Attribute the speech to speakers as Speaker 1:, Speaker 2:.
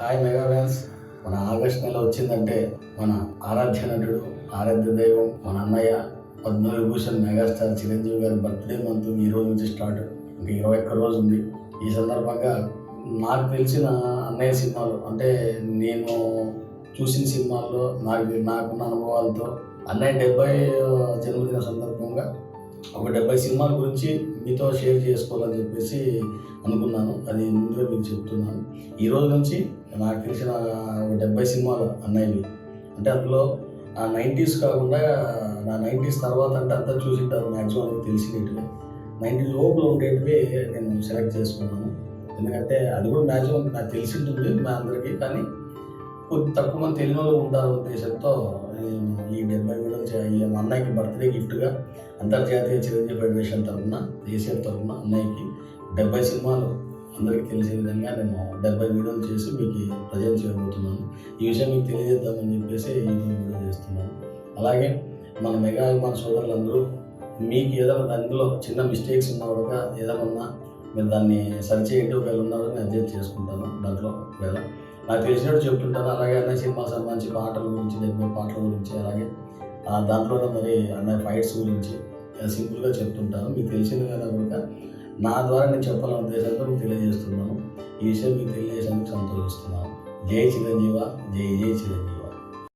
Speaker 1: Hi mega fans మన August నెల వచ్చిందంటే మన ఆరాధ్య నటుడు ఆరాధ్య దైవం మన అన్నయ్య పద్మవిభూషణ్ మెగాస్టార్ చిరంజీవి గారి బర్త్డే మంత్ ఈ రోజు నుంచి స్టార్ట్. ఇంకా ఇరవై ఒక్క రోజు ఉంది. ఈ సందర్భంగా నాకు తెలిసిన అన్నయ్య సినిమాలు అంటే నేను చూసిన సినిమాల్లో నాకు నాకున్న అనుభవాలతో అన్నయ్య డెబ్బై జన్మదిన సందర్భంగా ఒక డెబ్బై సినిమాల గురించి మీతో షేర్ చేసుకోవాలని చెప్పేసి అనుకున్నాను. అది ముందుగా మీకు చెప్తున్నాను. ఈ రోజు నుంచి నాకు తెలిసిన ఒక డెబ్బై సినిమాలు అన్నయ్యవి. అంటే అందులో ఆ నైంటీస్ కాకుండా నా నైంటీస్ తర్వాత అంటే అంతా చూసింటారు మ్యాక్సిమం తెలిసినట్టుగా. నైంటీస్ లోపల ఉండేటివి నేను సెలెక్ట్ చేసుకున్నాను. ఎందుకంటే అది కూడా మ్యాక్సిమం నాకు తెలిసి ఉంటుంది మా అందరికీ కానీ కొద్ది తక్కువ మంది తెలియని వాళ్ళు ఉంటారు ఉద్దేశంతో నేను ఈ డెబ్బై వీడియోలు ఈ మా అన్నయ్యకి బర్త్డే గిఫ్ట్గా అంతర్జాతీయ చిరంజీవి ఫెడరేషన్ తరఫున దేశీయ తరఫున అన్నయ్యకి డెబ్బై సినిమాలు అందరికీ తెలిసే విధంగా నేను డెబ్బై వీడియోలు చేసి మీకు ప్రజెంట్ చేయబోతున్నాను. ఈ విషయం మీకు తెలియజేద్దామని చెప్పేసి ఈ వీడియో చేస్తున్నాను. అలాగే మన మెగా అభిమాన సోదరులందరూ మీకు ఏదైనా దానిలో చిన్న మిస్టేక్స్ ఉన్నా కూడా ఏదైనా ఉన్నా మీరు దాన్ని సరి చేయండి. ఒకవేళ ఉన్నారో నేను అడ్జస్ట్ చేసుకుంటాను దాంట్లో ఒకవేళ. నాకు తెలిసినట్టు చెప్తుంటాను. అలాగే అన్నయ్య సినిమా సంబంధించి పాటల గురించి డెబ్బై పాటల గురించి అలాగే ఆ దాంట్లోనే మరి అన్నయ్య ఫైట్స్ గురించి సింపుల్గా చెప్తుంటాను. మీకు తెలిసిన నా ద్వారా నేను చెప్పాలనే ఉద్దేశంతో మీకు తెలియజేస్తున్నాను. ఈ విషయం మీకు తెలియజేసేందుకు సంతోషిస్తున్నాను. జై చిరంజీవ జై జై చిరంజీవ.